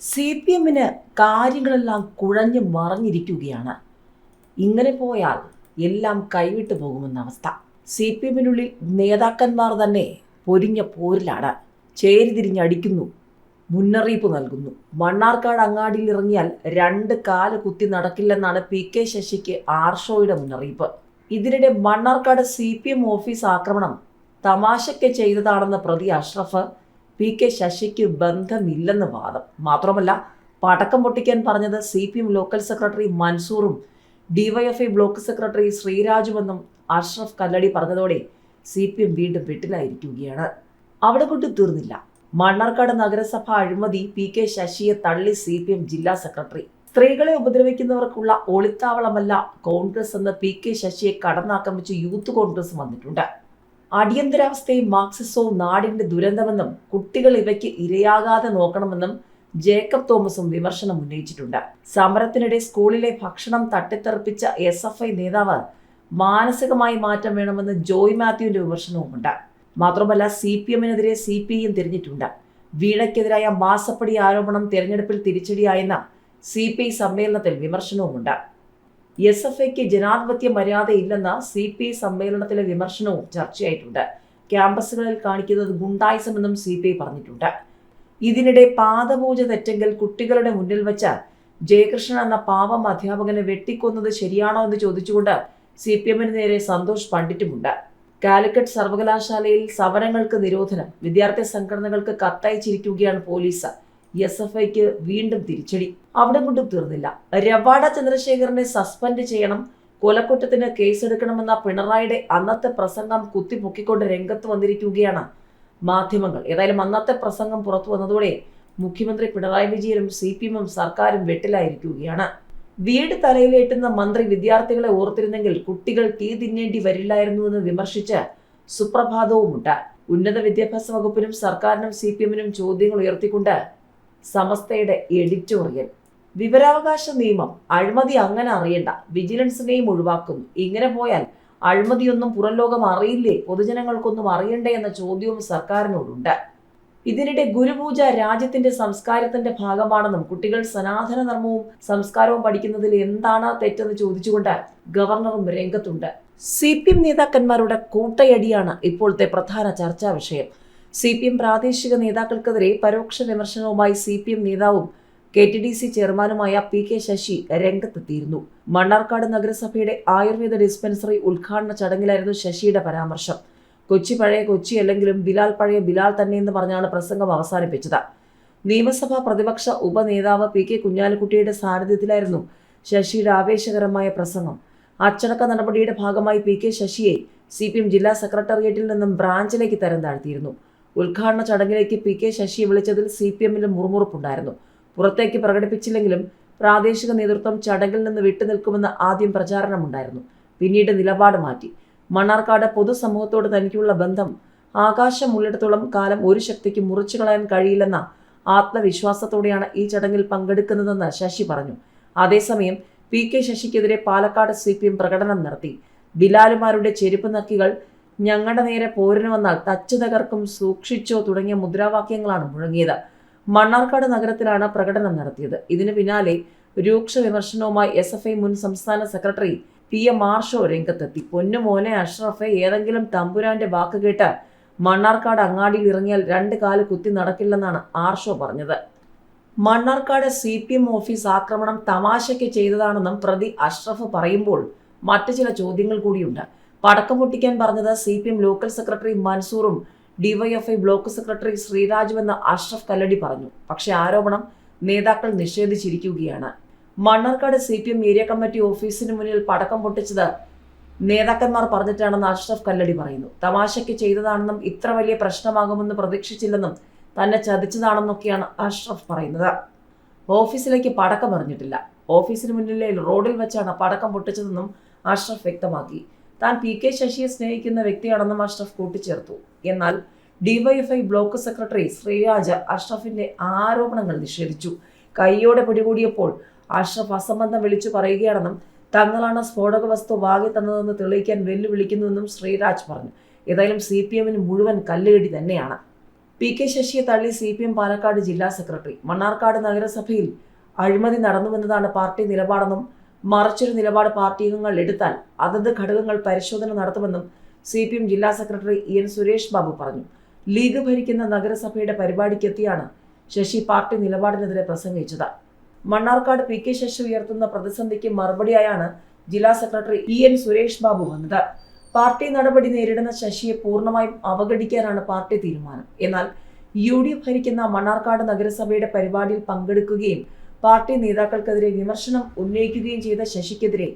C P എമ്മിന് കാര്യങ്ങളെല്ലാം കുഴഞ്ഞു മറിഞ്ഞിരിക്കുകയാണ്. ഇങ്ങനെ പോയാൽ എല്ലാം കൈവിട്ടു പോകുമെന്ന അവസ്ഥ. സി പി എമ്മിനുള്ളിൽ നേതാക്കന്മാർ തന്നെ പൊരിഞ്ഞ പോരിലാണ്. ചേരിതിരിഞ്ഞടിക്കുന്നു മുന്നറിയിപ്പ് നൽകുന്നു. മണ്ണാർക്കാട് അങ്ങാടിയിൽ ഇറങ്ങിയാൽ രണ്ട് കാൽ കുത്തി നടക്കില്ലെന്നാണ് പി കെ ശശിക്ക് ആർഷോയുടെ മുന്നറിയിപ്പ്. ഇതിനിടെ Mannarkkad C P M office ആക്രമണം തമാശയ്ക്ക് ചെയ്തതാണെന്ന പ്രതി അഷ്റഫ് പി കെ ശശിക്ക് ബന്ധമില്ലെന്ന് വാദം. മാത്രമല്ല പടക്കം പൊട്ടിക്കാൻ പറഞ്ഞത് C P M local secretary മൻസൂറും DYFI block secretary ശ്രീരാജുമെന്നും അഷ്റഫ് കല്ലടി പറഞ്ഞതോടെ സി പി എം വീണ്ടും വെട്ടിലായിരിക്കുകയാണ്. അവിടെ കൊണ്ട് തീർന്നില്ല. മണ്ണാർക്കാട് നഗരസഭ അഴിമതി പി കെ ശശിയെ തള്ളി സി പി എം ജില്ലാ സെക്രട്ടറി. സ്ത്രീകളെ ഉപദ്രവിക്കുന്നവർക്കുള്ള ഒളിത്താവളമല്ല കോൺഗ്രസ് എന്ന് പി കെ ശശിയെ കടന്നാക്രമിച്ച് യൂത്ത് കോൺഗ്രസ് വന്നിട്ടുണ്ട്. അടിയന്തരാവസ്ഥയും മാർക്സിസവും നാടിന്റെ ദുരന്തമെന്നും കുട്ടികൾ ഇവയ്ക്ക് ഇരയാകാതെ നോക്കണമെന്നും ജേക്കബ് തോമസും വിമർശനം ഉന്നയിച്ചിട്ടുണ്ട്. സമരത്തിനിടെ സ്കൂളിലെ ഭക്ഷണം തട്ടിത്തെറിപ്പിച്ച എസ് എഫ് ഐ നേതാവ് മാനസികമായി മാറ്റം വേണമെന്ന് ജോയ് മാത്യുവിന്റെ വിമർശനവുമുണ്ട്. മാത്രമല്ല സി പി എമ്മിനെതിരെ സി പി ഐയും തിരിഞ്ഞിട്ടുണ്ട്. വീണയ്ക്കെതിരായ മാസപ്പടി ആരോപണം തെരഞ്ഞെടുപ്പിൽ തിരിച്ചടിയായെന്ന സി പി ഐ സമ്മേളനത്തിൽ വിമർശനവുമുണ്ട്. എസ് എഫ് ഐക്ക് ജനാധിപത്യ മര്യാദയില്ലെന്ന സി പി ഐ സമ്മേളനത്തിലെ വിമർശനവും ചർച്ചയായിട്ടുണ്ട്. ക്യാമ്പസുകളിൽ കാണിക്കുന്നത് ഗുണ്ടായിസമെന്നും സി പി ഐ പറഞ്ഞിട്ടുണ്ട്. ഇതിനിടെ പാദപൂജ തെറ്റെങ്കിൽ കുട്ടികളുടെ മുന്നിൽ വെച്ച ജയകൃഷ്ണൻ എന്ന പാവം അധ്യാപകനെ വെട്ടിക്കൊന്നത് ശരിയാണോ എന്ന് ചോദിച്ചുകൊണ്ട് സി പി എമ്മിന് നേരെ സന്തോഷ് പണ്ഡിറ്റുമുണ്ട്. കാലിക്കറ്റ് സർവകലാശാലയിൽ സമരങ്ങൾക്ക് നിരോധനം വിദ്യാർത്ഥി സംഘടനകൾക്ക് കത്തയച്ചിരിക്കുകയാണ് പോലീസ്. എസ് എഫ് ഐക്ക് വീണ്ടും തിരിച്ചടി. അവിടെ കൊണ്ടും തീർന്നില്ല. രവാഡ ചന്ദ്രശേഖരനെ സസ്പെൻഡ് ചെയ്യണം. കൊലക്കുറ്റത്തിന് കേസെടുക്കണമെന്ന പിണറായിയുടെ അന്നത്തെ പ്രസംഗം കുത്തിപ്പൊക്കിക്കൊണ്ട് രംഗത്ത് വന്നിരിക്കുകയാണ് മാധ്യമങ്ങൾ. ഏതായാലും അന്നത്തെ പ്രസംഗം പുറത്തു വന്നതോടെ മുഖ്യമന്ത്രി പിണറായി വിജയനും സി പി എമ്മും സർക്കാരും വെട്ടിലായിരിക്കുകയാണ്. വീട് തലയിലേറ്റുന്ന മന്ത്രി വിദ്യാർത്ഥികളെ ഓർത്തിരുന്നെങ്കിൽ കുട്ടികൾ തീ തിന്നേണ്ടി വരില്ലായിരുന്നുവെന്ന് വിമർശിച്ച് സുപ്രഭാതവുമുണ്ട്. ഉന്നത വിദ്യാഭ്യാസ വകുപ്പിനും സർക്കാരിനും സി പി എമ്മിനും ചോദ്യങ്ങൾ ഉയർത്തിക്കൊണ്ട് സമസ്തയുടെ എഡിറ്റോറിയൽ വിവരാവകാശ നിയമം അഴിമതി അങ്ങനെ അറിയണ്ട. വിജിലൻസിനെയും ഒഴിവാക്കുന്നു. ഇങ്ങനെ പോയാൽ അഴിമതിയൊന്നും പുറം ലോകം അറിയില്ലേ? പൊതുജനങ്ങൾക്കൊന്നും അറിയണ്ടേ എന്ന ചോദ്യവും സർക്കാരിനോടുണ്ട്. ഇതിനിടെ ഗുരുപൂജ രാജ്യത്തിന്റെ സംസ്കാരത്തിന്റെ ഭാഗമാണെന്നും കുട്ടികൾ സനാതന ധർമ്മവും സംസ്കാരവും പഠിക്കുന്നതിൽ എന്താണ് തെറ്റെന്ന് ചോദിച്ചുകൊണ്ട് ഗവർണറും രംഗത്തുണ്ട്. സി പി എം നേതാക്കന്മാരുടെ കൂട്ടയടിയാണ് ഇപ്പോഴത്തെ പ്രധാന ചർച്ചാ വിഷയം. സി പി എം പ്രാദേശിക നേതാക്കൾക്കെതിരെ പരോക്ഷ വിമർശനവുമായി സി പി എം നേതാവും കെ ടി ഡി സി ചെയർമാനുമായ പി കെ ശശി രംഗത്തെത്തിയിരുന്നു. മണ്ണാർക്കാട് നഗരസഭയുടെ ആയുർവേദ ഡിസ്പെൻസറി ഉദ്ഘാടന ചടങ്ങിലായിരുന്നു ശശിയുടെ പരാമർശം. കൊച്ചി പഴയ കൊച്ചി അല്ലെങ്കിലും ബിലാൽ പഴയ ബിലാൽ തന്നെയെന്ന് പറഞ്ഞാണ് പ്രസംഗം അവസാനിപ്പിച്ചത്. നിയമസഭാ പ്രതിപക്ഷ ഉപനേതാവ് പി കെ കുഞ്ഞാലിക്കുട്ടിയുടെ സാന്നിധ്യത്തിലായിരുന്നു ശശിയുടെ ആവേശകരമായ പ്രസംഗം. അച്ചടക്ക നടപടിയുടെ ഭാഗമായി പി കെ ശശിയെ സി പി എം ജില്ലാ സെക്രട്ടേറിയറ്റിൽ നിന്നും ബ്രാഞ്ചിലേക്ക് തരം താഴ്ത്തിയിരുന്നു. ഉദ്ഘാടന ചടങ്ങിലേക്ക് പി കെ ശശി വിളിച്ചതിൽ സി പി എമ്മിന് മുറുമുറുപ്പുണ്ടായിരുന്നു. പുറത്തേക്ക് പ്രകടിപ്പിച്ചില്ലെങ്കിലും പ്രാദേശിക നേതൃത്വം ചടങ്ങിൽ നിന്ന് വിട്ടുനിൽക്കുമെന്ന് ആദ്യം പ്രചാരണമുണ്ടായിരുന്നു. പിന്നീട് നിലപാട് മാറ്റി. മണ്ണാർക്കാട് പൊതുസമൂഹത്തോട് തനിക്കുള്ള ബന്ധം ആകാശം ഉള്ളിടത്തോളം കാലം ഒരു ശക്തിക്ക് മുറിച്ചു കളയാൻ കഴിയില്ലെന്ന ആത്മവിശ്വാസത്തോടെയാണ് ഈ ചടങ്ങിൽ പങ്കെടുക്കുന്നതെന്ന് ശശി പറഞ്ഞു. അതേസമയം പി കെ ശശിക്കെതിരെ പാലക്കാട് സി പി എം പ്രകടനം നടത്തി. ബിലാലുമാരുടെ ചെരുപ്പ് നക്കികൾ ഞങ്ങളുടെ നേരെ പോരിന് വന്നാൽ തച്ചു തകർക്കും സൂക്ഷിച്ചോ തുടങ്ങിയ മുദ്രാവാക്യങ്ങളാണ് മുഴങ്ങിയത്. മണ്ണാർക്കാട് നഗരത്തിലാണ് പ്രകടനം നടത്തിയത്. ഇതിന് പിന്നാലെ രൂക്ഷ വിമർശനവുമായി എസ് എഫ് ഐ മുൻ സംസ്ഥാന സെക്രട്ടറി പി എം ആർഷോ രംഗത്തെത്തി. പൊന്നുമോനെ അഷ്റഫെ ഏതെങ്കിലും തമ്പുരാന്റെ വാക്ക് കേട്ട് മണ്ണാർക്കാട് അങ്ങാടിയിൽ ഇറങ്ങിയാൽ രണ്ട് കാൽ കുത്തി നടക്കില്ലെന്നാണ് ആർഷോ പറഞ്ഞത്. Mannarkkad C P M office ആക്രമണം തമാശയ്ക്ക് ചെയ്തതാണെന്നും പ്രതി അഷ്റഫ് പറയുമ്പോൾ മറ്റു ചില ചോദ്യങ്ങൾ കൂടിയുണ്ട്. പടക്കം പൊട്ടിക്കാൻ പറഞ്ഞത് C P M local secretary മൻസൂറും DYFI block secretary ശ്രീരാജുവെന്ന് അഷ്റഫ് കല്ലടി പറഞ്ഞു. പക്ഷേ ആരോപണം നേതാക്കൾ നിഷേധിച്ചിരിക്കുകയാണ്. Mannarkkad C P M area committee ഓഫീസിന് മുന്നിൽ പടക്കം പൊട്ടിച്ചത് നേതാക്കന്മാർ പറഞ്ഞിട്ടാണെന്ന് അഷ്റഫ് കല്ലടി പറയുന്നു. തമാശയ്ക്ക് ചെയ്തതാണെന്നും ഇത്ര വലിയ പ്രശ്നമാകുമെന്ന് പ്രതീക്ഷിച്ചില്ലെന്നും തന്നെ ചതിച്ചതാണെന്നൊക്കെയാണ് അഷ്റഫ് പറയുന്നത്. ഓഫീസിലേക്ക് പടക്കം എറിഞ്ഞിട്ടില്ല. ഓഫീസിന് മുന്നിലെ റോഡിൽ വെച്ചാണ് പടക്കം പൊട്ടിച്ചതെന്നും അഷ്റഫ് വ്യക്തമാക്കി. താൻ പി കെ ശശിയെ സ്നേഹിക്കുന്ന വ്യക്തിയാണെന്നും അഷ്റഫ് കൂട്ടിച്ചേർത്തു. എന്നാൽ ഡിവൈഎഫ്ഐ ബ്ലോക്ക് സെക്രട്ടറി ശ്രീരാജ് അഷ്റഫിന്റെ ആരോപണങ്ങൾ നിഷേധിച്ചു. കൈയോടെ പിടികൂടിയപ്പോൾ അഷ്റഫ് അസംബന്ധം വിളിച്ചു പറയുകയാണെന്നും തങ്ങളാണ് സ്ഫോടക വസ്തു വാങ്ങി തന്നതെന്ന് തെളിയിക്കാൻ വെല്ലുവിളിക്കുന്നുവെന്നും ശ്രീരാജ് പറഞ്ഞു. ഏതായാലും സി പി എമ്മിന് മുഴുവൻ കല്ലുകടി തന്നെയാണ്. പി കെ ശശിയെ തള്ളി സി പി എം പാലക്കാട് ജില്ലാ സെക്രട്ടറി. മണ്ണാർക്കാട് നഗരസഭയിൽ അഴിമതി നടന്നുവെന്നതാണ് പാർട്ടി നിലപാടെന്നും മറിച്ചൊരു നിലപാട് പാർട്ടി അംഗങ്ങൾ എടുത്താൽ അതത് ഘടകങ്ങൾ പരിശോധന നടത്തുമെന്നും സി പി എം ജില്ലാ സെക്രട്ടറി എൻ സുരേഷ് ബാബു പറഞ്ഞു. ലീഗ് ഭരിക്കുന്ന നഗരസഭയുടെ പരിപാടിക്കെത്തിയാണ് ശശി പാർട്ടി നിലപാടിനെതിരെ പ്രസംഗിച്ചത്. മണ്ണാർക്കാട് പി കെ ശശി ഉയർത്തുന്ന പ്രതിസന്ധിക്ക് മറുപടിയായാണ് ജില്ലാ secretary E N Suresh Babu വന്നത്. പാർട്ടി നടപടി നേരിടുന്ന ശശിയെ പൂർണമായും അവഗണിക്കാനാണ് പാർട്ടി തീരുമാനം. എന്നാൽ യു ഡി എഫ് ഭരിക്കുന്ന മണ്ണാർക്കാട് നഗരസഭയുടെ പരിപാടിയിൽ പങ്കെടുക്കുകയും പാർട്ടി നേതാക്കൾക്കെതിരെ വിമർശനം ഉന്നയിക്കുകയും ചെയ്ത ശശിക്കെതിരെ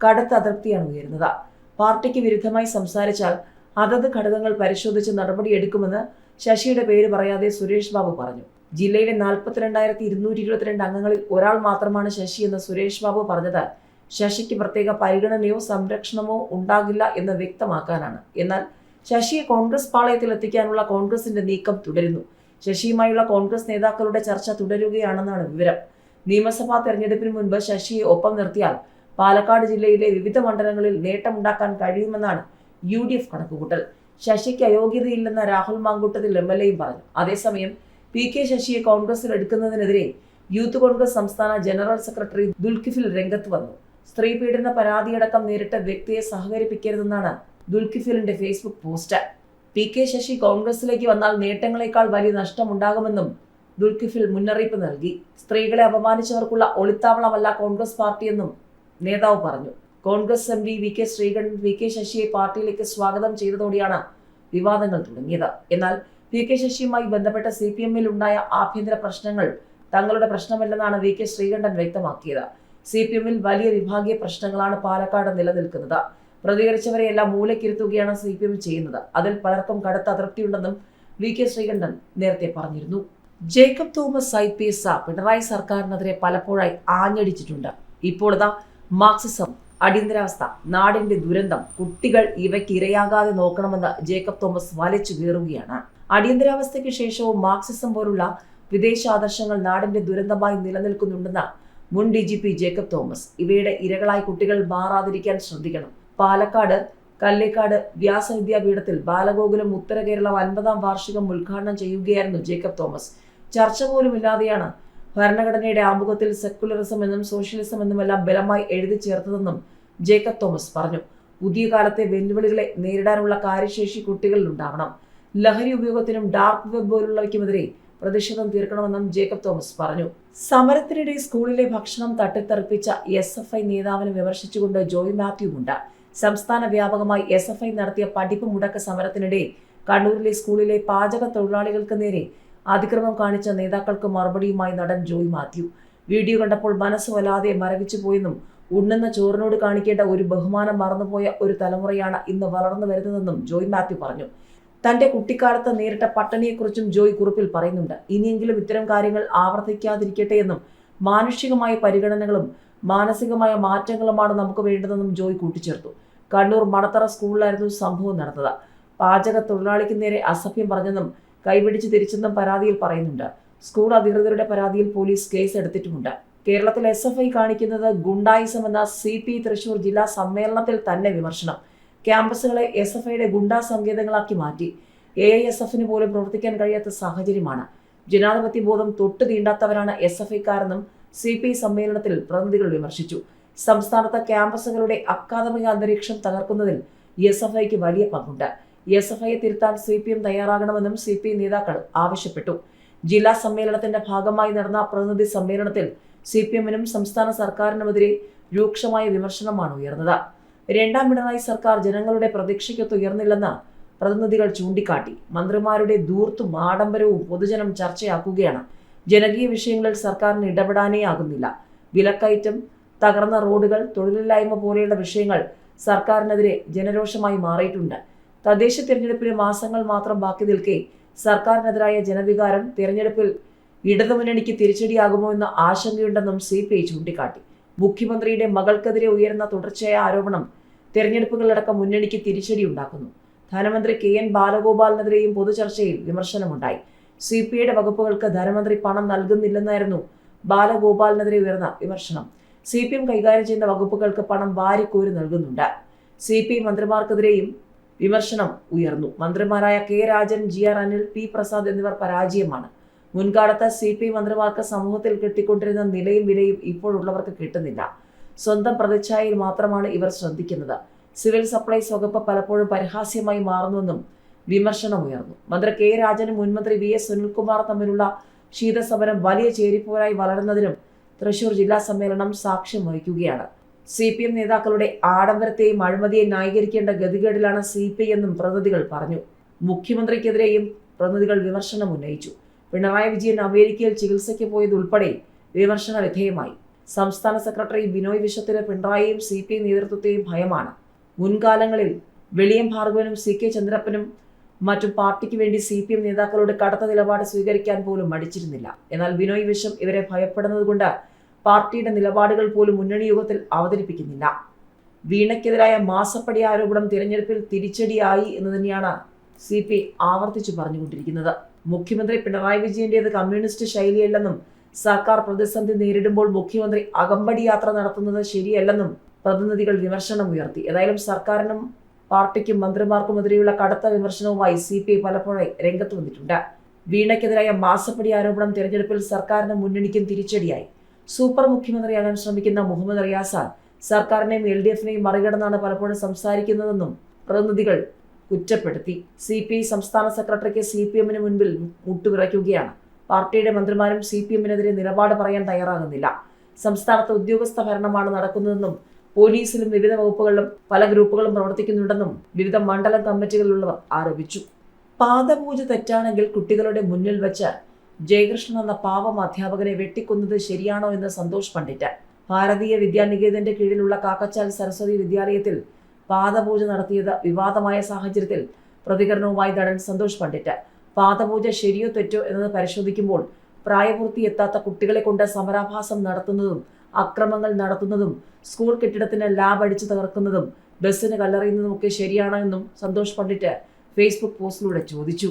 കടുത്ത അതൃപ്തിയാണ് ഉയരുന്നത്. പാർട്ടിക്ക് വിരുദ്ധമായി സംസാരിച്ചാൽ അതത് ഘടകങ്ങൾ പരിശോധിച്ച് നടപടിയെടുക്കുമെന്ന് ശശിയുടെ പേര് പറയാതെ സുരേഷ് ബാബു പറഞ്ഞു. ജില്ലയിലെ നാൽപ്പത്തിരണ്ടായിരത്തി ഇരുന്നൂറ്റി ഇരുപത്തിരണ്ട് അംഗങ്ങളിൽ ഒരാൾ മാത്രമാണ് ശശി എന്ന് സുരേഷ് ബാബു പറഞ്ഞത്. ശശിക്ക് പ്രത്യേക പരിഗണനയോ സംരക്ഷണമോ ഉണ്ടാകില്ല എന്ന് വ്യക്തമാക്കാനാണ്. എന്നാൽ ശശിയെ കോൺഗ്രസ് പാളയത്തിൽ എത്തിക്കാനുള്ള കോൺഗ്രസിന്റെ നീക്കം തുടരുന്നു. ശശിയുമായുള്ള കോൺഗ്രസ് നേതാക്കളുടെ ചർച്ച തുടരുകയാണെന്നാണ് വിവരം. നിയമസഭാ തെരഞ്ഞെടുപ്പിന് മുൻപ് ശശിയെ ഒപ്പം നിർത്തിയാൽ പാലക്കാട് ജില്ലയിലെ വിവിധ മണ്ഡലങ്ങളിൽ നേട്ടമുണ്ടാക്കാൻ കഴിയുമെന്നാണ് യു ഡി എഫ് കണക്കുകൂട്ടൽ. ശശിക്ക് അയോഗ്യതയില്ലെന്ന് രാഹുൽ മാങ്കൂട്ടത്തിൽ എം എൽ എയും പറഞ്ഞു. അതേസമയം പി കെ ശശിയെ കോൺഗ്രസിൽ എടുക്കുന്നതിനെതിരെ യൂത്ത് കോൺഗ്രസ് സംസ്ഥാന ജനറൽ സെക്രട്ടറി ദുൽഖിഫിൽ രംഗത്ത് വന്നു. സ്ത്രീ പീഡന പരാതിയടക്കം നേരിട്ട വ്യക്തിയെ സഹകരിപ്പിക്കരുതെന്നാണ് ദുൽഖിഫിലിന്റെ Facebook post. P K Sasi കോൺഗ്രസിലേക്ക് വന്നാൽ നേട്ടങ്ങളെക്കാൾ വലിയ നഷ്ടമുണ്ടാകുമെന്നും ദുൽക്കിഫിൽ മുന്നറിയിപ്പ് നൽകി. സ്ത്രീകളെ അപമാനിച്ചവർക്കുള്ള ഒളിത്താവളമല്ല കോൺഗ്രസ് പാർട്ടിയെന്നും നേതാവ് പറഞ്ഞു. Congress M P V K Sreekandan V K ശശിയെ പാർട്ടിയിലേക്ക് സ്വാഗതം ചെയ്തതോടെയാണ് വിവാദങ്ങൾ തുടങ്ങിയത്. എന്നാൽ വി കെ ശശിയുമായി ബന്ധപ്പെട്ട സി പി എമ്മിൽ ഉണ്ടായ ആഭ്യന്തര പ്രശ്നങ്ങൾ തങ്ങളുടെ പ്രശ്നമല്ലെന്നാണ് വി കെ ശ്രീകണ്ഠൻ വ്യക്തമാക്കിയത്. സി പി എമ്മിൽ വലിയ വിഭാഗീയ പ്രശ്നങ്ങളാണ് പാലക്കാട് നിലനിൽക്കുന്നത്. പ്രതികരിച്ചവരെയെല്ലാം മൂലക്കിരുത്തുകയാണ് സി പി എം ചെയ്യുന്നത്. അതിൽ പലർക്കും കടുത്ത അതൃപ്തിയുണ്ടെന്നും വി കെ ശ്രീകണ്ഠൻ നേരത്തെ പറഞ്ഞിരുന്നു. ജേക്കബ് തോമസ് എസ് പിണറായി സർക്കാരിനെതിരെ പലപ്പോഴായി ആഞ്ഞടിച്ചിട്ടുണ്ട്. ഇപ്പോൾ ഇതാ മാർക്സിസം അടിയന്തരാവസ്ഥ നാടിന്റെ ദുരന്തം കുട്ടികൾ ഇവയ്ക്ക് ഇരയാകാതെ നോക്കണമെന്ന് ജേക്കബ് തോമസ് വലിച്ചു കീറുകയാണ്. അടിയന്തരാവസ്ഥയ്ക്ക് ശേഷവും മാർക്സിസം പോലുള്ള വിദേശാദർശങ്ങൾ നാടിന്റെ ദുരന്തമായി നിലനിൽക്കുന്നുണ്ടെന്ന് മുൻ D G P Jacob Thomas. ഇവയുടെ ഇരകളായി കുട്ടികൾ മാറാതിരിക്കാൻ ശ്രദ്ധിക്കണം. പാലക്കാട് കല്ലേക്കാട് വ്യാസവിദ്യാപീഠത്തിൽ ബാലഗോകുലം ഉത്തര കേരളം അൻപതാം വാർഷികം ഉദ്ഘാടനം ചെയ്യുകയായിരുന്നു ജേക്കബ് തോമസ്. ചർച്ച പോലും ഇല്ലാതെയാണ് ഭരണഘടനയുടെ ആമുഖത്തിൽ സെക്കുലറിസം എന്നും സോഷ്യലിസം എന്നുമെല്ലാം ബലമായി എഴുതി ചേർത്തതെന്നും ജേക്കബ് തോമസ് പറഞ്ഞു. പുതിയ കാലത്തെ വെല്ലുവിളികളെ നേരിടാനുള്ള കാര്യശേഷി കുട്ടികളിൽ ഉണ്ടാവണം ലഹരി ഉപയോഗത്തിനും ഡാർക്ക് വെബ് പോലുള്ളവയ്ക്കുമെതിരെ പ്രതിഷേധം തീർക്കണമെന്നും ജേക്കബ് തോമസ് പറഞ്ഞു. സമരത്തിനിടെ സ്കൂളിലെ ഭക്ഷണം തട്ടിത്തെറിപ്പിച്ച എസ് എഫ് ഐ നേതാവിനെ വിമർശിച്ചുകൊണ്ട് ജോയ് മാത്യുവുണ്ട് സംസ്ഥാന വ്യാപകമായി എസ് എഫ് ഐ നടത്തിയ പഠിപ്പ് മുടക്ക സമരത്തിനിടെ കണ്ണൂരിലെ സ്കൂളിലെ പാചക തൊഴിലാളികൾക്ക് നേരെ അതിക്രമം കാണിച്ച നേതാക്കൾക്ക് മറുപടിയുമായി നടൻ ജോയ് മാത്യു. വീഡിയോ കണ്ടപ്പോൾ മനസ്സ് വല്ലാതെ മരവിച്ചു പോയെന്നും ഉണ്ണുന്ന ചോറിനോട് കാണിക്കേണ്ട ഒരു ബഹുമാനം മറന്നുപോയ ഒരു തലമുറയാണ് ഇന്ന് വളർന്നു വരുന്നതെന്നും ജോയ് മാത്യു പറഞ്ഞു. തന്റെ കുട്ടിക്കാലത്ത് നേരിട്ട പട്ടണിയെക്കുറിച്ചും ജോയ് കുറിപ്പിൽ പറയുന്നുണ്ട്. ഇനിയെങ്കിലും ഇത്തരം കാര്യങ്ങൾ ആവർത്തിക്കാതിരിക്കട്ടെ എന്നും മാനുഷികമായ പരിഗണനകളും മാനസികമായ മാറ്റങ്ങളുമാണ് നമുക്ക് വേണ്ടതെന്നും ജോയ് കൂട്ടിച്ചേർത്തു. കണ്ണൂർ മണത്തറ സ്കൂളിലായിരുന്നു സംഭവം നടന്നത്. പാചക തൊഴിലാളിക്ക് നേരെ അസഭ്യം പറഞ്ഞെന്നും കൈപിടിച്ച് തിരിച്ചെന്നും പരാതിയിൽ പറയുന്നുണ്ട്. സ്കൂൾ അധികൃതരുടെ പരാതിയിൽ പോലീസ് കേസ് എടുത്തിട്ടുമുണ്ട്. കേരളത്തിൽ എസ് എഫ് ഐ കാണിക്കുന്നത് ഗുണ്ടായിസം എന്ന സി പി തൃശൂർ ജില്ലാ സമ്മേളനത്തിൽ തന്നെ വിമർശനം. ക്യാമ്പസുകളെ എസ് എഫ് ഐയുടെ ഗുണ്ടാ സങ്കേതങ്ങളാക്കി മാറ്റി. എ ഐ എസ് എഫിന് പോലും പ്രവർത്തിക്കാൻ കഴിയാത്ത സാഹചര്യമാണ്. ജനാധിപത്യ ബോധം തൊട്ടു തീണ്ടാത്തവരാണ് എസ് എഫ് ഐക്കാരെന്നും സി പി സമ്മേളനത്തിൽ പ്രതിനിധികൾ വിമർശിച്ചു. സംസ്ഥാനത്ത് ക്യാമ്പസുകളുടെ അക്കാദമിക അന്തരീക്ഷം തകർക്കുന്നതിൽ എസ് എഫ് ഐക്ക് വലിയ പങ്കുണ്ട്. എസ് എഫ് ഐയെ തിരുത്താൻ സി പി എം തയ്യാറാകണമെന്നും സി പി ഐ നേതാക്കൾ ആവശ്യപ്പെട്ടു. ജില്ലാ സമ്മേളനത്തിന്റെ ഭാഗമായി നടന്ന പ്രതിനിധി സമ്മേളനത്തിൽ സി പി എമ്മിനും സംസ്ഥാന സർക്കാരിനുമെതിരെ രൂക്ഷമായ വിമർശനമാണ് ഉയർന്നത്. രണ്ടാം പിണറായി സർക്കാർ ജനങ്ങളുടെ പ്രതീക്ഷയ്ക്കൊത്ത് ഉയർന്നില്ലെന്ന് പ്രതിനിധികൾ ചൂണ്ടിക്കാട്ടി. മന്ത്രിമാരുടെ ദൂർത്തും ആഡംബരവും പൊതുജനം ചർച്ചയാക്കുകയാണ്. ജനകീയ വിഷയങ്ങളിൽ സർക്കാരിന് ഇടപെടാനേ ആകുന്നില്ല വിലക്കയറ്റം തകർന്ന റോഡുകൾ തൊഴിലില്ലായ്മ പോലെയുള്ള വിഷയങ്ങൾ സർക്കാരിനെതിരെ ജനരോഷമായി മാറിയിട്ടുണ്ട്. തദ്ദേശ തിരഞ്ഞെടുപ്പിന് മാസങ്ങൾ മാത്രം ബാക്കി നിൽക്കെ സർക്കാരിനെതിരായ ജനവികാരം തിരഞ്ഞെടുപ്പിൽ ഇടതുമുന്നണിക്ക് തിരിച്ചടിയാകുമോ എന്ന ആശങ്കയുണ്ടെന്നും സി പി ഐ ചൂണ്ടിക്കാട്ടി. മുഖ്യമന്ത്രിയുടെ മകൾക്കെതിരെ ഉയർന്ന തുടർച്ചയായ ആരോപണം തെരഞ്ഞെടുപ്പുകളിലടക്കം മുന്നണിക്ക് തിരിച്ചടി ഉണ്ടാക്കുന്നു ധനമന്ത്രി കെ എൻ ബാലഗോപാലിനെതിരെയും പൊതുചർച്ചയിൽ വിമർശനമുണ്ടായി. സി പി ഐയുടെ വകുപ്പുകൾക്ക് ധനമന്ത്രി പണം നൽകുന്നില്ലെന്നായിരുന്നു ബാലഗോപാലിനെതിരെ ഉയർന്ന വിമർശനം. സി പി എം കൈകാര്യം ചെയ്യുന്ന വകുപ്പുകൾക്ക് പണം വാരിക്കോരി നൽകുന്നുണ്ട്. സി പി ഐ മന്ത്രിമാർക്കെതിരെയും വിമർശനം ഉയർന്നു. മന്ത്രിമാരായ K Rajan G R Anil P Prasad എന്നിവർ പരാജയമാണ്. മുൻകാലത്ത് സി പി മന്ത്രിമാർക്ക് സമൂഹത്തിൽ കിട്ടിക്കൊണ്ടിരുന്ന നിലയും വിലയും ഇപ്പോഴുള്ളവർക്ക് കിട്ടുന്നില്ല. സ്വന്തം പ്രതിച്ഛായയിൽ മാത്രമാണ് ഇവർ ശ്രദ്ധിക്കുന്നത്. സിവിൽ സപ്ലൈസ് വകുപ്പ് പലപ്പോഴും പരിഹാസ്യമായി മാറുന്നുവെന്നും വിമർശനമുയർന്നു മന്ത്രി കെ രാജനും മുൻമന്ത്രി വി എസ് സുനിൽകുമാർ തമ്മിലുള്ള ശീതസമരം വലിയ ചേരിപ്പോരായി വളരുന്നതിനും തൃശൂർ ജില്ലാ സമ്മേളനം സാക്ഷ്യം വഹിക്കുകയാണ്. സി പി എം നേതാക്കളുടെ ആഡംബരത്തെയും അഴിമതിയെയും ന്യായീകരിക്കേണ്ട ഗതികേടിലാണ് സി പി എന്നും പ്രതിനിധികൾ പറഞ്ഞു. മുഖ്യമന്ത്രിക്കെതിരെയും പ്രതിനിധികൾ വിമർശനം ഉന്നയിച്ചു. പിണറായി വിജയൻ അമേരിക്കയിൽ ചികിത്സയ്ക്ക് പോയതുൾപ്പെടെ വിമർശന വിധേയമായി. സംസ്ഥാന സെക്രട്ടറി ബിനോയ് വിശ്വത്തിന് പിണറായിയും സി പി നേതൃത്വത്തെയും ഭയമാണ്. മുൻകാലങ്ങളിൽ വെളിയം ഭാർഗവനും സി കെ ചന്ദ്രപ്പനും മറ്റും പാർട്ടിക്ക് വേണ്ടി സി പി എം നേതാക്കളോട് കടുത്ത നിലപാട് സ്വീകരിക്കാൻ പോലും മടിച്ചിരുന്നില്ല. എന്നാൽ ബിനോയ് വിശ്വം ഇവരെ ഭയപ്പെടുന്നതുകൊണ്ട് പാർട്ടിയുടെ നിലപാടുകൾ പോലും മുന്നണി യോഗത്തിൽ അവതരിപ്പിക്കുന്നില്ല. വീണയ്ക്കെതിരായ മാസപ്പടി ആരോപണം തിരഞ്ഞെടുപ്പിൽ തിരിച്ചടിയായി എന്ന് തന്നെയാണ് സി പി ആവർത്തിച്ചു പറഞ്ഞുകൊണ്ടിരിക്കുന്നത്. മുഖ്യമന്ത്രി പിണറായി വിജയന്റേത് കമ്മ്യൂണിസ്റ്റ് ശൈലിയല്ലെന്നും സർക്കാർ പ്രതിസന്ധി നേരിടുമ്പോൾ മുഖ്യമന്ത്രി അകമ്പടി യാത്ര നടത്തുന്നത് ശരിയല്ലെന്നും പ്രതിനിധികൾ വിമർശനം ഉയർത്തി. ഏതായാലും സർക്കാരിനും പാർട്ടിക്കും മന്ത്രിമാർക്കുമെതിരെയുള്ള കടുത്ത വിമർശനവുമായി സി പി ഐ പലപ്പോഴായി രംഗത്ത് വന്നിട്ടുണ്ട്. വീണയ്ക്കെതിരായ മാസപ്പടി ആരോപണം തിരഞ്ഞെടുപ്പിൽ സർക്കാരിനും മുന്നണിക്കും തിരിച്ചടിയായി. സൂപ്പർ മുഖ്യമന്ത്രിയാകാൻ ശ്രമിക്കുന്ന മുഹമ്മദ് റിയാസാൻ സർക്കാരിനെയും എൽ ഡി എഫിനെയും മറികടന്നാണ് പലപ്പോഴും സംസാരിക്കുന്നതെന്നും പ്രതിനിധികൾ കുറ്റപ്പെടുത്തി. സി പി ഐ സംസ്ഥാന സെക്രട്ടറിക്ക് സി പി എമ്മിന് മുൻപിൽ മുട്ടുവിറയ്ക്കുകയാണ് പാർട്ടിയുടെ മന്ത്രിമാരും സി പി എമ്മിനെതിരെ നിലപാട് പറയാൻ തയ്യാറാകുന്നില്ല. സംസ്ഥാനത്ത് ഉദ്യോഗസ്ഥ ഭരണമാണ് നടക്കുന്നതെന്നും പോലീസിലും വിവിധ വകുപ്പുകളിലും പല ഗ്രൂപ്പുകളും പ്രവർത്തിക്കുന്നുണ്ടെന്നും വിവിധ മണ്ഡലം കമ്മിറ്റികളിലുള്ളവർ ആരോപിച്ചു. പാദപൂജ തെറ്റാണെങ്കിൽ കുട്ടികളുടെ മുന്നിൽ വെച്ച് ജയകൃഷ്ണൻ എന്ന പാവം അധ്യാപകനെ വെട്ടിക്കൊന്നത് ശരിയാണോ എന്ന് സന്തോഷ് പണ്ഡിറ്റ്. ഭാരതീയ വിദ്യാനികേതന്റെ കീഴിലുള്ള കാക്കച്ചാൽ സരസ്വതി വിദ്യാലയത്തിൽ പാദപൂജ നടത്തിയത് വിവാദമായ സാഹചര്യത്തിൽ പ്രതികരണവുമായി നടൻ സന്തോഷ് പണ്ഡിറ്റ്. പാദപൂജ ശരിയോ തെറ്റോ എന്നത് പരിശോധിക്കുമ്പോൾ പ്രായപൂർത്തി എത്താത്ത കുട്ടികളെ കൊണ്ട് സമരാഭാസം നടത്തുന്നതും അക്രമങ്ങൾ നടത്തുന്നതും സ്കൂൾ കെട്ടിടത്തിന് ലാബ് അടിച്ചു തകർക്കുന്നതും ബസ്സിന് കല്ലെറിയുന്നതും ഒക്കെ ശരിയാണോ എന്നും സന്തോഷ് പണ്ഡിറ്റ് ഫേസ്ബുക്ക് പോസ്റ്റിലൂടെ ചോദിച്ചു.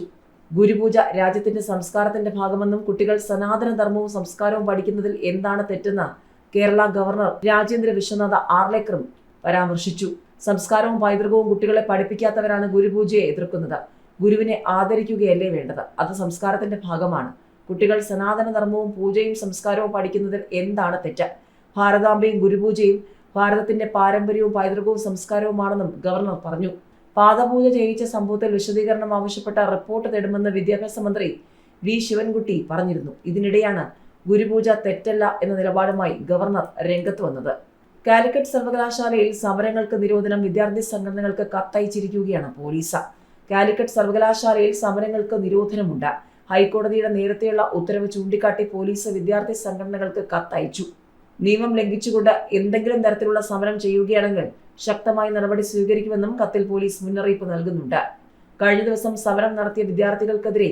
ഗുരുപൂജ രാജ്യത്തിന്റെ സംസ്കാരത്തിന്റെ ഭാഗമെന്നും കുട്ടികൾ സനാതന ധർമ്മവും സംസ്കാരവും പഠിക്കുന്നതിൽ എന്താണ് തെറ്റെന്ന് കേരള ഗവർണർ രാജേന്ദ്ര വിശ്വനാഥ ആർലേക്കറും പരാമർശിച്ചു. സംസ്കാരവും പൈതൃകവും കുട്ടികളെ പഠിപ്പിക്കാത്തവരാണ് ഗുരുപൂജയെ എതിർക്കുന്നത്. ഗുരുവിനെ ആദരിക്കുകയല്ലേ വേണ്ടത്? അത് സംസ്കാരത്തിന്റെ ഭാഗമാണ്. കുട്ടികൾ സനാതന ധർമ്മവും പൂജയും സംസ്കാരവും പഠിക്കുന്നതിൽ എന്താണ് തെറ്റ്? ഭാരതാംബയും ഗുരുപൂജയും ഭാരതത്തിന്റെ പാരമ്പര്യവും പൈതൃകവും സംസ്കാരവുമാണെന്നും ഗവർണർ പറഞ്ഞു. പാദപൂജ ചെയ്യിച്ച സംഭവത്തിൽ വിശദീകരണം ആവശ്യപ്പെട്ട റിപ്പോർട്ട് തേടുമെന്ന് വിദ്യാഭ്യാസ മന്ത്രി വി ശിവൻകുട്ടി പറഞ്ഞിരുന്നു. ഇതിനിടെയാണ് ഗുരുപൂജ തെറ്റല്ല എന്ന നിലപാടുമായി ഗവർണർ രംഗത്ത് വന്നത്. കാലിക്കറ്റ് സർവകലാശാലയിൽ സമരങ്ങൾക്ക് നിരോധനം വിദ്യാർത്ഥി സംഘടനകൾക്ക് കത്തയച്ചിരിക്കുകയാണ് പോലീസ്. കാലിക്കറ്റ് സർവകലാശാലയിൽ സമരങ്ങൾക്ക് നിരോധനമുണ്ട്. ഹൈക്കോടതിയുടെ നേരത്തെയുള്ള ഉത്തരവ് ചൂണ്ടിക്കാട്ടി പോലീസ് വിദ്യാർത്ഥി സംഘടനകൾക്ക് കത്തയച്ചു. നിയമം ലംഘിച്ചുകൊണ്ട് എന്തെങ്കിലും തരത്തിലുള്ള സമരം ചെയ്യുകയാണെങ്കിൽ ശക്തമായ നടപടി സ്വീകരിക്കുമെന്നും കത്തിൽ പോലീസ് മുന്നറിയിപ്പ് നൽകുന്നുണ്ട്. കഴിഞ്ഞ ദിവസം സമരം നടത്തിയ വിദ്യാർത്ഥികൾക്കെതിരെ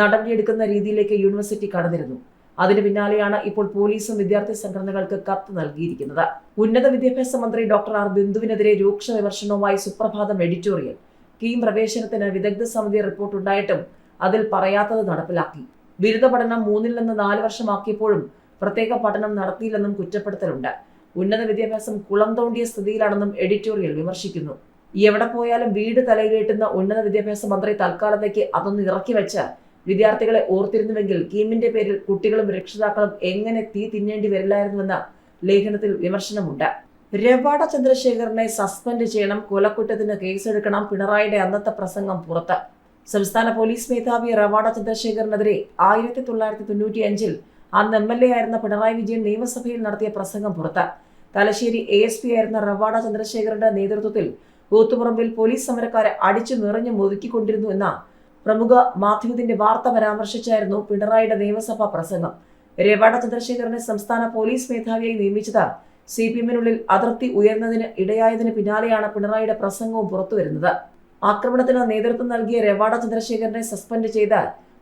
നടപടിയെടുക്കുന്ന രീതിയിലേക്ക് യൂണിവേഴ്സിറ്റി കടന്നിരുന്നു. അതിന് പിന്നാലെയാണ് ഇപ്പോൾ പോലീസും വിദ്യാർത്ഥി സംഘടനകൾക്ക് കത്ത് നൽകിയിരിക്കുന്നത്. ഉന്നത വിദ്യാഭ്യാസ മന്ത്രി ഡോക്ടർ ആർ. ബിന്ദുവിനെതിരെ രൂക്ഷ വിമർശനവുമായി സുപ്രഭാതം എഡിറ്റോറിയൽ. കീം പ്രവേശനത്തിന് വിദഗ്ധ സമിതി റിപ്പോർട്ട് ഉണ്ടായിട്ടും അതിൽ പറയാത്തത് നടപ്പിലാക്കി. ബിരുദ പഠനം മൂന്നിൽ നിന്ന് നാല് വർഷമാക്കിയപ്പോഴും പ്രത്യേക പഠനം നടത്തിയില്ലെന്നും കുറ്റപ്പെടുത്തലുണ്ട്. ഉന്നത വിദ്യാഭ്യാസം കുളം തോണ്ടിയ സ്ഥിതിയിലാണെന്നും എഡിറ്റോറിയൽ വിമർശിക്കുന്നു. എവിടെ പോയാലും വീട് തലയിലേറ്റുന്ന ഉന്നത വിദ്യാഭ്യാസ മന്ത്രി തൽക്കാലത്തേക്ക് അതൊന്ന് ഇറക്കി വെച്ച വിദ്യാർത്ഥികളെ ഓർത്തിരുന്നുവെങ്കിൽ കീമിന്റെ പേരിൽ കുട്ടികളും രക്ഷിതാക്കളും എങ്ങനെ തീ തിന്നേണ്ടി വരില്ലായിരുന്നുവെന്ന ലേഖനത്തിൽ വിമർശനമുണ്ട്. രവാട ചന്ദ്രശേഖരനെ സസ്പെൻഡ് ചെയ്യണം കൊലക്കുറ്റത്തിന് കേസെടുക്കണം പിണറായിയുടെ അന്നത്തെ പ്രസംഗം പുറത്ത്. സംസ്ഥാന പോലീസ് മേധാവി റവാഡ ചന്ദ്രശേഖരനെതിരെ ആയിരത്തി തൊള്ളായിരത്തി തൊണ്ണൂറ്റി അഞ്ചിൽ അന്ന് എം എൽ എ ആയിരുന്ന പിണറായി വിജയൻ നിയമസഭയിൽ നടത്തിയ പ്രസംഗം പുറത്ത്. തലശ്ശേരി എ എസ് പി ആയിരുന്ന റവാഡ ചന്ദ്രശേഖരന്റെ നേതൃത്വത്തിൽ കൂത്തുപറമ്പിൽ പോലീസ് സമരക്കാരെ അടിച്ചു നിറഞ്ഞു മുതുക്കിക്കൊണ്ടിരുന്നു എന്ന പ്രമുഖ മാധ്യമത്തിന്റെ വാർത്ത പരാമർശിച്ചായിരുന്നു പിണറായിയുടെ നിയമസഭാ പ്രസംഗം. രവാഡ ചന്ദ്രശേഖരനെ സംസ്ഥാന പോലീസ് മേധാവിയായി നിയമിച്ചത് സി പി എമ്മിനുള്ളിൽ അതിർത്തി ഉയർന്നതിന് ഇടയായതിന് പിന്നാലെയാണ് പിണറായിയുടെ പ്രസംഗവും പുറത്തുവരുന്നത്. ആക്രമണത്തിന് നേതൃത്വം നൽകിയ രവാഡ ചന്ദ്രശേഖരനെ സസ്പെൻഡ് ചെയ്ത്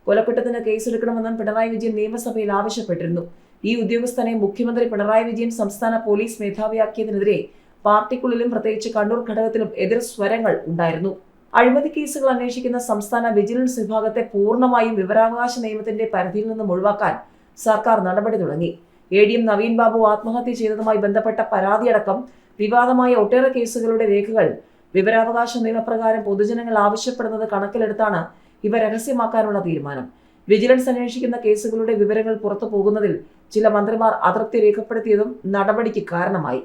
കൊലക്കുറ്റത്തിന് കേസെടുക്കണമെന്നും പിണറായി വിജയൻ നിയമസഭയിൽ ആവശ്യപ്പെട്ടിരുന്നു. ഈ ഉദ്യോഗസ്ഥനെ മുഖ്യമന്ത്രി പിണറായി വിജയൻ സംസ്ഥാന പോലീസ് മേധാവിയാക്കിയതിനെതിരെ പാർട്ടിക്കുള്ളിലും പ്രത്യേകിച്ച് കണ്ണൂർ ഘടകത്തിലും എതിർ സ്വരങ്ങൾ ഉണ്ടായിരുന്നു. അഴിമതി കേസുകൾ അന്വേഷിക്കുന്ന സംസ്ഥാന വിജിലൻസ് വിഭാഗത്തെ പൂർണമായും വിവരാവകാശ നിയമത്തിന്റെ പരിധിയിൽ നിന്നും ഒഴിവാക്കാൻ സർക്കാർ നടപടി തുടങ്ങി. A D M Naveen Babu ആത്മഹത്യ ചെയ്തതുമായി ബന്ധപ്പെട്ട പരാതിയടക്കം വിവാദമായ ഒട്ടേറെ കേസുകളുടെ രേഖകൾ വിവരാവകാശ നിയമപ്രകാരം പൊതുജനങ്ങൾ ആവശ്യപ്പെടുന്നത് കണക്കിലെടുത്താണ് ഇവ രഹസ്യമാക്കാനുള്ള തീരുമാനം. വിജിലൻസ് അന്വേഷിക്കുന്ന കേസുകളുടെ വിവരങ്ങൾ പുറത്തു പോകുന്നതിൽ ചില മന്ത്രിമാർ അതൃപ്തി രേഖപ്പെടുത്തിയതും നടപടിക്ക് കാരണമായി.